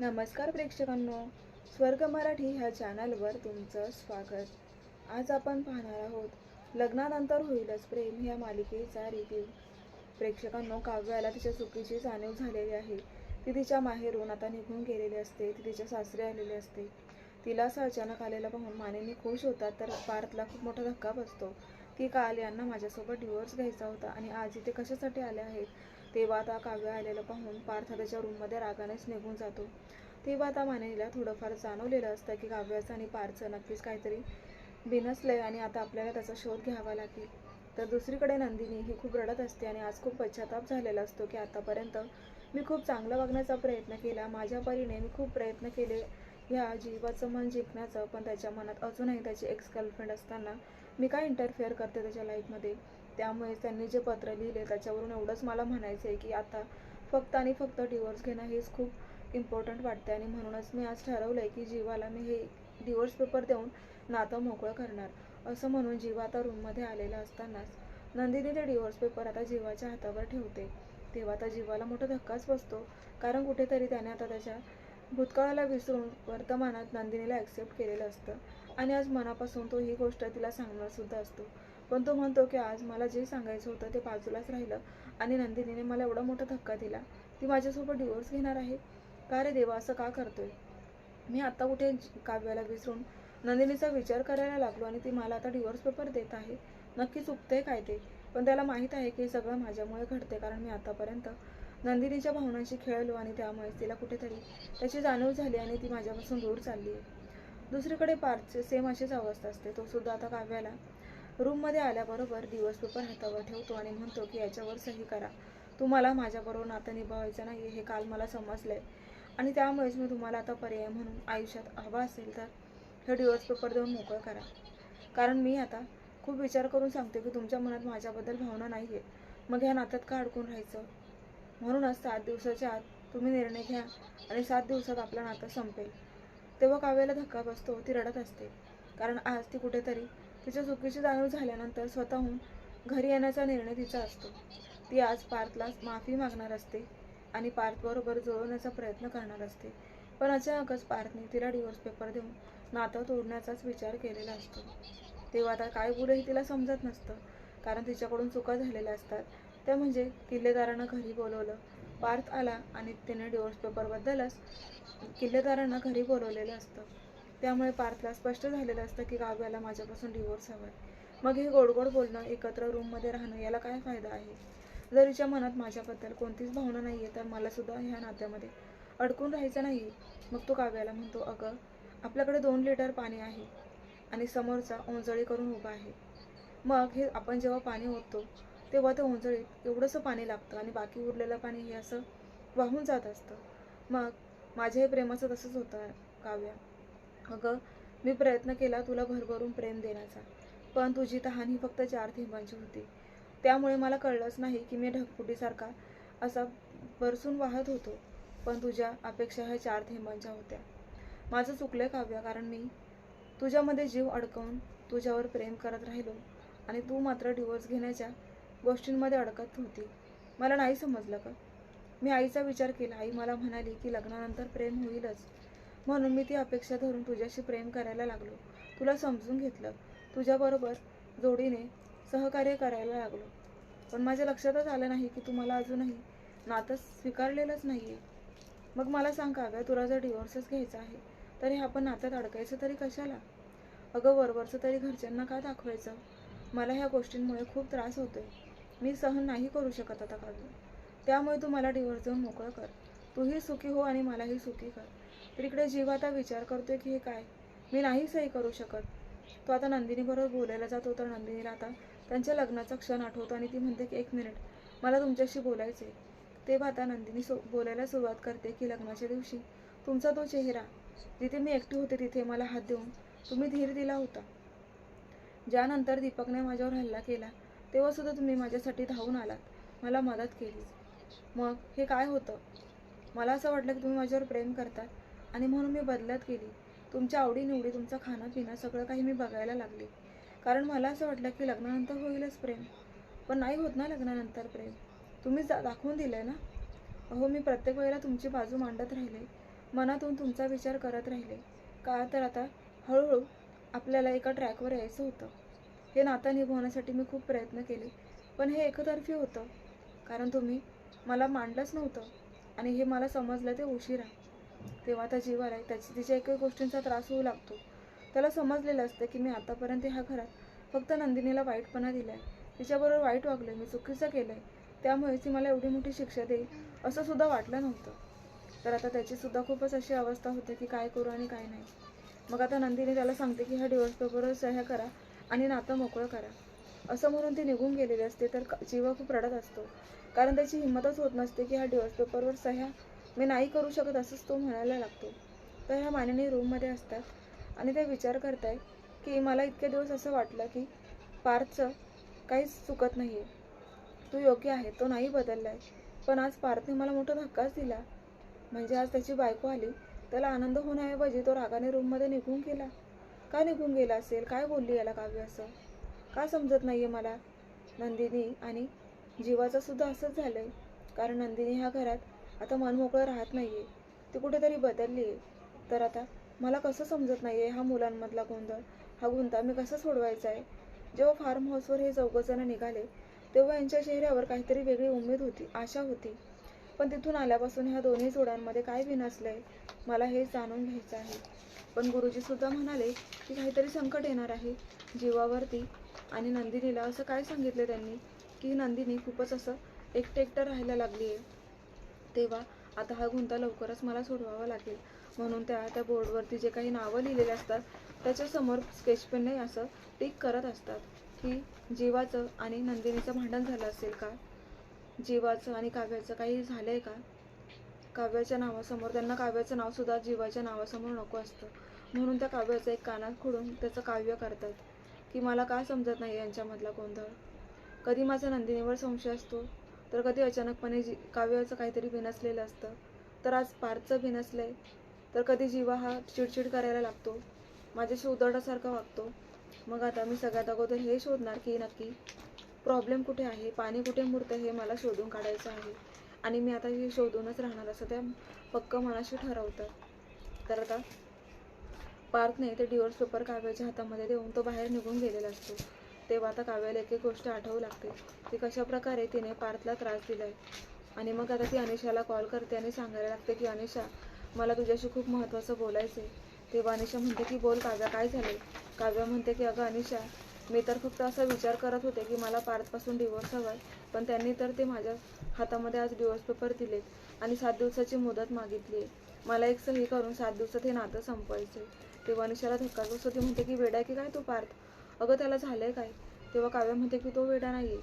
नमस्कार प्रेक्षकांनो स्वर्ग मराठी ह्या चॅनलवर तुमचं स्वागत. आज आपण पाहणार आहोत लग्नानंतर होईलच प्रेम ह्या मालिकेचा रिव्ह्यू प्रेक्षकांनो काव्याला तिच्या चुकीची जाणीव झालेली आहे. ती तिच्या माहेरून आता निघून गेलेली असते ती तिच्या सासरे आलेली असते. तिला असं अचानक आलेलं पाहून मानेनी खुश होतात तर पार्थला खूप मोठा धक्का बसतो. की काल यांना माझ्यासोबत डिवोर्स घ्यायचा होता आणि आज इथे कशासाठी आले आहेत तेव्हा आता काव्य आलेलं पाहून पार्थ त्याच्या रूममध्ये रागानेच निघून जातो. तेव्हा आता मानेला थोडंफार जाणवलेलं असतं की काव्याचं आणि पारचं नक्कीच काहीतरी बिनसलंय आणि आता आपल्याला त्याचा शोध घ्यावा लागेल. तर दुसरीकडे नंदिनी ही खूप रडत असते आणि आज खूप पश्चाताप झालेला असतो की आतापर्यंत मी खूप चांगलं वागण्याचा प्रयत्न केला माझ्या परीने मी खूप प्रयत्न केले ह्या जीवाचं मन जिंकण्याचं पण त्याच्या मनात अजूनही त्याची एक्स गर्लफ्रेंड असताना मी काय इंटरफेअर करते त्याच्या लाईफमध्ये त्यामुळे त्यांनी जे पत्र लिहिले त्याच्यावरून एवढंच मला म्हणायचं आहे की आता फक्त आणि फक्त डिवोर्स घेणं हेच खूप इम्पॉर्टंट वाटते आणि म्हणूनच मी आज ठरवलं आहे की जीवाला मी हे डिवोर्स पेपर देऊन नातं मोकळं करणार. असं म्हणून जीवा आता रूममध्ये आलेला असतानाच नंदिनी ते डिवोर्स पेपर आता जीवाच्या हातावर ठेवते. तेव्हा आता जीवाला मोठा धक्काच बसतो. कारण कुठेतरी त्याने आता त्याच्या भूतकाळाला विसरून वर्तमानात नंदिनीला ॲक्सेप्ट केलेलं असतं. आणि आज मनापासून तो ही गोष्ट तिला सांगणार सुद्धा असतो. पण तो म्हणतो की आज मला जे सांगायचं होतं ते बाजूलाच राहिलं आणि नंदिनीने मला एवढा मोठा धक्का दिला. ती माझ्यासोबत डिवोर्स घेणार आहे. का रे देवा असं का करतोय? मी आता कुठे काव्याला विसरून नंदिनीचा विचार करायला लागलो आणि ती मला आता डिवोर्स पेपर देत आहे. नक्की चुकतंय काय ते? पण त्याला माहीत आहे की सगळं माझ्यामुळे घडते कारण मी आतापर्यंत नंदिनीच्या भावनांशी खेळलो आणि त्यामुळेच तिला कुठेतरी त्याची जाणीव झाली आणि ती माझ्यापासून दूर चालली आहे. दुसरीकडे पार्थ सेम अशीच अवस्था असते. तो सुद्धा आता काव्याला रूममध्ये आल्याबरोबर दिवस पेपर हातावर ठेवतो आणि म्हणतो की याच्यावर सही करा. तुम्हाला माझ्याबरोबर नातं निभावायचं नाही हे काल मला समजलंय. आणि त्यामुळेच मी तुम्हाला आता पर्याय म्हणून आयुष्यात हवा असेल तर हे डिवोर्स पेपर देऊन मोकळं करा. कारण मी आता खूप विचार करून सांगते की तुमच्या मनात माझ्याबद्दल भावना नाही आहे मग ह्या नात्यात का अडकून राहायचं? म्हणूनच सात दिवसाच्या आत तुम्ही निर्णय घ्या आणि सात दिवसात आपलं नातं संपेल. तेव्हा काव्याला धक्का बसतो ती रडत असते. कारण आज ती कुठेतरी तिच्या चुकीची जाणीव झाल्यानंतर स्वतःहून घरी येण्याचा निर्णय तिचा असतो. ती आज पार्थला माफी मागणार असते आणि पार्थबरोबर जुळवण्याचा प्रयत्न करणार असते. पण अचानकच पार्थने तिला डिवोर्स पेपर देऊन नातं तोडण्याचाच विचार केलेला असतो. तेव्हा आता काय बोलू हे तिला समजत नसतं. कारण तिच्याकडून चुका झालेल्या असतात. त्या म्हणजे किल्लेदारांना घरी बोलवलं. पार्थ आला आणि तिने डिवोर्स पेपरबद्दलच किल्लेदारांना घरी बोलवलेलं असतं. त्यामुळे पार्थला स्पष्ट झालेलं असतं की काव्याला माझ्यापासून डिवोर्स हवाय. आहे मग हे गोड गोड बोलणं एकत्र रूममध्ये राहणं याला काय फायदा आहे? जर हिच्या मनात माझ्याबद्दल कोणतीच भावना नाही आहे तर मला सुद्धा ह्या नात्यामध्ये अडकून राहायचं नाही. मग तो काव्याला म्हणतो अगं आपल्याकडे दोन लिटर पाणी आहे आणि समोरचा ओंजळी करून उभा आहे. मग हे आपण जेव्हा पाणी ओततो तेव्हा त्या ओंजळीत एवढंसं पाणी लागतं आणि बाकी उरलेलं पाणी हे असं वाहून जात असतं. मग माझ्या हे प्रेमाचं तसंच होतं काव्या. अगं मी प्रयत्न केला तुला भरभरून प्रेम देण्याचा. पण तुझी तहान ही फक्त चार थेंबांची होती. त्यामुळे मला कळलंच नाही की मी ढगफुटीसारखा असा बरसून वाहत होतो. पण तुझ्या अपेक्षा ह्या चार थेंबांच्या होत्या. माझं चुकलं काव्य कारण मी तुझ्यामध्ये जीव अडकवून तुझ्यावर प्रेम करत राहिलो आणि तू मात्र डिवोर्स घेण्याच्या गोष्टींमध्ये अडकत होती. मला नाही समजलं का मी आईचा विचार केला. आई मला म्हणाली की लग्नानंतर प्रेम होईलच. म्हणून मी ती अपेक्षा धरून तुझ्याशी प्रेम करायला लागलो. तुला समजून घेतलं. तुझ्याबरोबर जोडीने सहकार्य करायला लागलो. पण माझ्या लक्षातच आलं नाही की तू मला अजूनही नातं स्वीकारलेलंच नाही आहे मग मला सांग काव्या तुला जर डिवोर्सच घ्यायचा आहे तर हे आपण नात्यात अडकायचं तरी कशाला? अगं वरवरचं तरी घरच्यांना का दाखवायचं? मला ह्या गोष्टींमुळे खूप त्रास होतोय. मी सहन नाही करू शकत आता काव्य त्यामुळे तू मला डिवोर्स देऊन मोकळं कर. तूही सुखी हो आणि मलाही सुखी कर. तर इकडे जीव आता विचार करतोय की हे काय? मी नाही सही करू शकत. तो आता नंदिनीबरोबर बोलायला जातो तर नंदिनीला आता त्यांच्या लग्नाचा क्षण आठवतो आणि ती म्हणते की एक मिनिट मला तुमच्याशी बोलायचे तेव्हा आता नंदिनी सो बोलायला सुरुवात करते की लग्नाच्या दिवशी तुमचा तो चेहरा जिथे मी एकटी होते तिथे मला हात देऊन तुम्ही धीर दिला होता. ज्यानंतर दीपकने माझ्यावर हल्ला केला तेव्हा सुद्धा तुम्ही माझ्यासाठी धावून आलात. मला मदत केली. मग हे काय होतं? मला असं वाटलं की तुम्ही माझ्यावर प्रेम करतात. आणि म्हणून मी बदलत गेली तुमच्या आवडीनिवडी तुमचं खाणं पिणं सगळं काही मी बघायला लागले. कारण मला असं वाटलं की लग्नानंतर होईलच प्रेम. पण नाही होत ना लग्नानंतर प्रेम. तुम्ही जा दाखवून दिलं आहे ना? अहो मी प्रत्येक वेळेला तुमची बाजू मांडत राहिले. मनातून तुमचा विचार करत राहिले. का तर आता हळूहळू आपल्याला एका ट्रॅकवर यायचं होतं. हे नातं निभवण्यासाठी मी खूप प्रयत्न केले. पण हे एकतर्फी होतं. कारण तुम्ही मला मांडलंच नव्हतं. आणि हे मला समजलं ते उशिरा. तेव्हा आता जीवाला त्याची तिच्या एक गोष्टींचा त्रास होऊ लागतो. त्याला समजलेलं असतं की मी आतापर्यंत ह्या घरात फक्त नंदिनीला वाईटपणा दिला आहे तिच्याबरोबर वाईट वागलं मी चुकीचं केलं आहे त्यामुळे ती मला एवढी मोठी शिक्षा देईल असं सुद्धा वाटलं नव्हतं. तर आता त्याची सुद्धा खूपच अशी अवस्था होते की काय करू आणि काय नाही. मग आता नंदिनी त्याला सांगते की ह्या डिवोर्स पेपरवर सह्या करा आणि नातं मोकळं करा. असं म्हणून ती निघून गेलेली असते तर जीव जीवा खूप रडत असतो. कारण त्याची हिंमतच होत नसते की ह्या डिवोर्स पेपरवर सह्या मी नाही करू शकत असंच तो म्हणायला लागतो. तर ह्या माननीय रूममध्ये असतात आणि ते विचार करत आहे की मला इतके दिवस असं वाटलं की पार्थचं काहीच चुकत नाही आहे तो योग्य आहे तो नाही बदलला आहे पण आज पार्थने मला मोठा धक्काच दिला. म्हणजे आज त्याची बायको आली त्याला आनंद होण्याऐवजी तो रागाने रूममध्ये निघून गेला. का निघून गेला असेल? काय बोलली याला काव्य असं? का समजत नाही आहे मला? नंदिनी आणि जीवाचं सुद्धा असंच आहे कारण नंदिनी ह्या घरात आता मन मोकळं राहत नाहीये. ती कुठेतरी बदलली आहे. तर आता मला कसं समजत नाही आहे हा मुलांमधला गोंधळ? हा गुंता मी कसा सोडवायचा आहे? जेव्हा फार्म हाऊसवर हे चौघजणं निघाले तेव्हा यांच्या चेहऱ्यावर काहीतरी वेगळी उमेद होती आशा होती. पण तिथून आल्यापासून ह्या दोन्ही जोड्यांमध्ये काय बिनसलंय मला हे जाणून घ्यायचं आहे. पण गुरुजी सुद्धा म्हणाले की काहीतरी संकट येणार आहे. जीवावरती आणि नंदिनीला असं काय सांगितलं त्यांनी की नंदिनी खूपच असं एकटं एकटं राहायला लागली आहे तेव्हा आता हा गुंता लवकरच मला सोडवावा लागेल. म्हणून त्या त्या बोर्डवरती जे काही नावं लिहिलेले असतात त्याच्यासमोर स्केच पेनने असं टिक करत असतात की जीवाचं आणि नंदिनीचं भांडण झालं असेल का? जीवाचं आणि काव्याचं काही झालं आहे का? काव्याच्या नावासमोर त्यांना काव्याचं नावसुद्धा जीवाच्या नावासमोर नको असतं. म्हणून त्या काव्याचं एक कानात खोडून त्याचं काव्य करतात. की मला का समजत नाही यांच्यामधला गोंधळ? कधी माझा नंदिनीवर संशय असतो? तर कधी अचानकपणे जी काव्याचं काहीतरी बिनसलेलं असतं. तर आज पार्कचं विनसलं आहे तर कधी जीवा हा चिडचिड करायला लागतो. माझ्याशी उदडासारखा वागतो. मग आता मी सगळ्यात अगोदर हे शोधणार की नक्की प्रॉब्लेम कुठे आहे? पाणी कुठे मुरतं हे मला शोधून काढायचं आहे. आणि मी आता हे शोधूनच राहणार असं त्या पक्क मनाशी ठरवतात तर आता पार्थने ते डिवोर्स पेपर काव्याच्या हातामध्ये देऊन तो बाहेर निघून गेलेला असतो. तेव्हा आता काव्याला एक एक गोष्ट आठवू लागते. ती कशा प्रकारे तिने पार्थला त्रास दिलाय. आणि मग आता ती अनिशाला कॉल करते आणि सांगायला लागते की अनिशा मला तुझ्याशी खूप महत्त्वाचं बोलायचं आहे तेव्हा अनिशा म्हणते की बोल काव्या काय झाले काव्या म्हणते की अगं अनिशा मी तर फक्त असा विचार करत होते की मला पार्थपासून डिवोर्स हवा आहे पण त्यांनी तर ते माझ्या हातामध्ये आज डिवोर्स पेपर दिलेत आणि सात दिवसाची मुदत मागितली आहे मला एक सही करून सात दिवसात हे नातं संपवायचं आहे तेव्हा अनिशाला धक्का बसतो. ती म्हणते की वेडा आहे की काय तू पार्थ? अगं त्याला झालंय काय? तेव्हा काव्या म्हणते की तो वेडा नाही आहे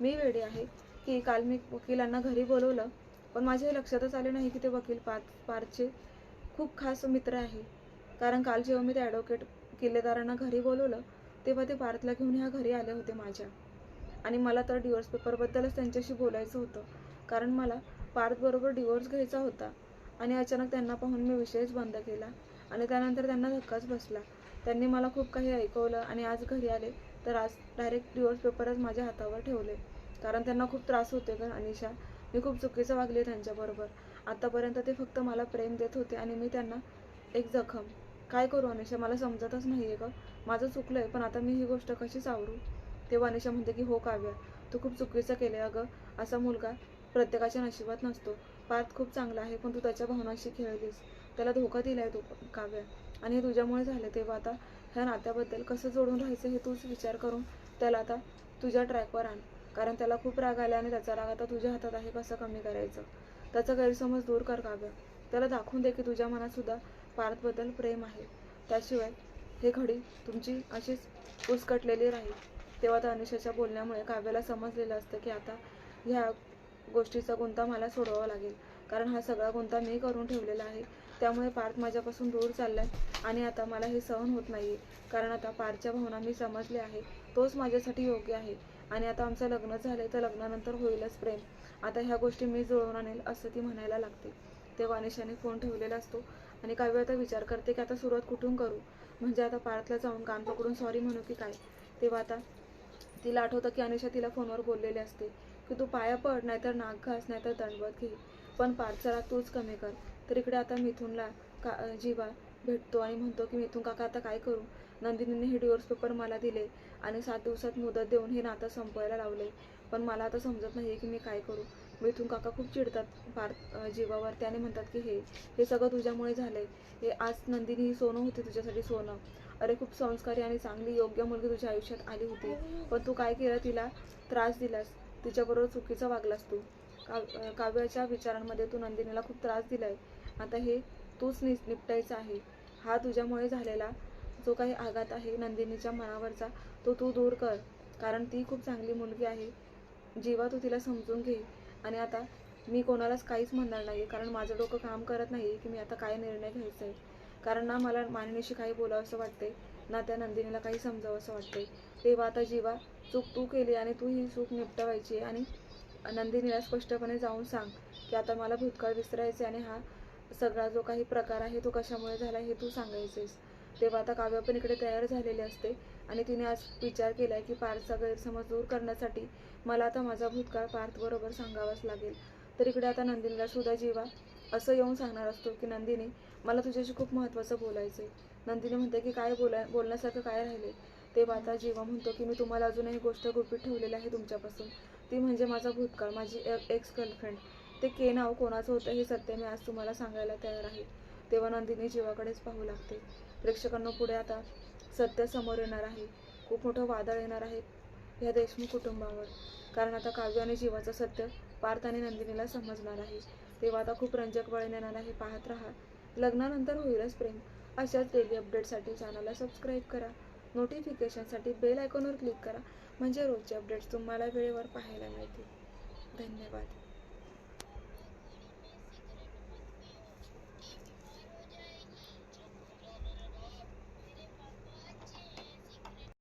मी वेडे आहे. की काल मी वकिलांना घरी बोलवलं पण माझ्या हे लक्षातच आले नाही की ते वकील पार्थ पारचे खूप खास मित्र आहे. कारण काल जेव्हा मी त्या ॲडव्होकेट किल्लेदारांना घरी बोलवलं तेव्हा ते पार्थला घेऊन ह्या घरी आले होते माझ्या. आणि मला तर डिवोर्स पेपरबद्दलच त्यांच्याशी बोलायचं होतं. कारण मला पार्थबरोबर डिवोर्स घ्यायचा होता. आणि अचानक त्यांना पाहून मी विषयच बंद केला. आणि त्यानंतर त्यांना धक्काच बसला. त्यांनी मला खूप काही ऐकवलं आणि आज घरी आले तर आज डायरेक्ट डिवोर्स पेपरच माझ्या हातावर ठेवले. कारण त्यांना खूप त्रास होते का अनिशा. मी खूप चुकीचं वागले त्यांच्याबरोबर. आतापर्यंत ते फक्त मला प्रेम देत होते आणि मी त्यांना एक जखम. काय करू अनिशा? मला समजतच नाही आहे गं. माझं चुकलं आहे पण आता मी ही गोष्ट कशी सावरू? तेव्हा अनिशा म्हणते की हो काव्या तू खूप चुकीचं केलं अगं. असा मुलगा प्रत्येकाच्या नशिबात नसतो. पार्थ खूप चांगला आहे पण तू त्याच्या भावनाशी खेळलीस. त्याला धोका दिलाय तू काव्या. आणि हे तुझ्यामुळे झालं तेव्हा आता ह्या नात्याबद्दल कसं जोडून राहायचं हे तूच विचार करून त्याला आता तुझ्या ट्रॅकवर आण. कारण त्याला खूप राग आला आणि त्याचा राग आता तुझ्या हातात आहे कसं कमी करायचं? त्याचा गैरसमज दूर कर काव्य त्याला दाखवून दे की तुझ्या मनात सुद्धा पार्थबद्दल प्रेम आहे. त्याशिवाय हे घडी तुमची अशीच उसकटलेली राहील. तेव्हा त्या अनिशाच्या बोलण्यामुळे काव्याला समजलेलं असतं की आता ह्या गोष्टीचा गुंता मला सोडवावा लागेल. कारण हा सगळा गुंता मी करून ठेवलेला आहे. त्यामुळे पार्थ माझ्यापासून दूर चाललाय आणि आता मला हे सहन होत नाहीये. कारण आता पार्थच्या भावना मी समजले आहे. तोच माझ्यासाठी योग्य आहे. आणि आता आमचं लग्न झालंय तर लग्नानंतर होईलच प्रेम. आता ह्या गोष्टी मी जुळवून आणेल असं ती म्हणायला लागते. तेव्हा अनिशाने फोन ठेवलेला असतो. आणि काव्य आता विचार करते की आता सुरुवात कुठून करू? म्हणजे आता पार्थला जाऊन कान पकडून सॉरी म्हणू की काय? तेव्हा आता तिला आठवतं की अनिशा तिला फोनवर बोललेले असते की तू पाया पड नाहीतर नाक घास नाहीतर दंडवत घे. पण पार्थचा चला तूच कमी कर. तर इकडे आता मिथुनला का जीवा भेटतो आणि म्हणतो की मिथुन काका आता काय करू? नंदिनीने हे डिवोर्स पेपर मला दिले आणि सात दिवसात मुदत देऊन हे नातं संपवायला लावले. पण मला आता समजत नाही की मी काय करू. मिथून काका खूप चिडतात पार्थ जीवावर. त्याने म्हणतात की हे हे सगळं तुझ्यामुळे झालंय. हे आज नंदिनी ही सोनं होती तुझ्यासाठी सोनं. अरे खूप संस्कारी आणि चांगली योग्य मुलगी तुझ्या आयुष्यात आली होती. पण तू काय केलं? तिला त्रास दिलास. तिच्याबरोबर चुकीचा वागलास तू. काव काव्याच्या विचारांमध्ये तू नंदिनीला खूप त्रास दिलाय. आता हे तूच नि निपटायचं आहे. हा तुझ्यामुळे झालेला जो काही आघात आहे नंदिनीच्या मनावरचा तो तू दूर कर. कारण ती खूप चांगली मुलगी आहे. जीवा तू तिला समजून घे. आणि आता मी कोणालाच काहीच म्हणणार नाही कारण माझं डोकं काम करत नाही की मी आता काय निर्णय घ्यायचा आहे कारण ना मला मानिनीशी काही बोलावं असं वाटते ना त्या नंदिनीला काही समजावं असं वाटते तेव्हा आता जीवा चूक तू केली आणि तू ही चूक निपटवायची. आणि नंदिनीला स्पष्टपणे जाऊन सांग की आता मला भूतकाळ विसरायचे आणि हा सगळा जो काही प्रकार आहे तो कशामुळे झाला हे तू सांगायचेस तेव्हा आता काव्य पण इकडे तयार झालेले असते आणि तिने आज विचार केलाय की पार्थचा गैरसमज दूर करण्यासाठी मला आता माझा भूतकाळ पार्थ बरोबर सांगावाच लागेल. तर इकडे आता नंदिनीला सुद्धा जीवा. असं येऊन सांगणार असतो की नंदिनी मला तुझ्याशी खूप महत्त्वाचं बोलायचं आहे नंदिनी म्हणते की काय बोलाय बोलण्यासारखं काय राहिले तेव्हा आता जीवा म्हणतो की मी तुम्हाला अजूनही गोष्ट गुपित ठेवलेली आहे तुमच्यापासून. ती म्हणजे माझा भूतकाळ माझी एक्स गर्लफ्रेंड ते के नाव कोणाचं होतं हे सत्य मी आज तुम्हाला सांगायला तयार आहे. तेव्हा नंदिनी जीवाकडेच पाहू लागते. प्रेक्षकांना पुढे आता सत्य समोर येणार आहे. खूप मोठं वादळ येणार आहे ह्या देशमुख कुटुंबावर. कारण आता काव्य आणि जीवाचं सत्य पार्थ आणि नंदिनीला समजणार आहे. तेव्हा आता खूप रंजक वळण येणार आहे. पाहत राहा. लग्नानंतर होईलच प्रेम. अशाच डेली अपडेटसाठी चॅनलला सबस्क्राईब करा. नोटिफिकेशनसाठी बेल आयकॉनवर क्लिक करा. म्हणजे रोजचे अपडेट्स तुम्हाला वेळेवर पाहायला मिळतील. धन्यवाद.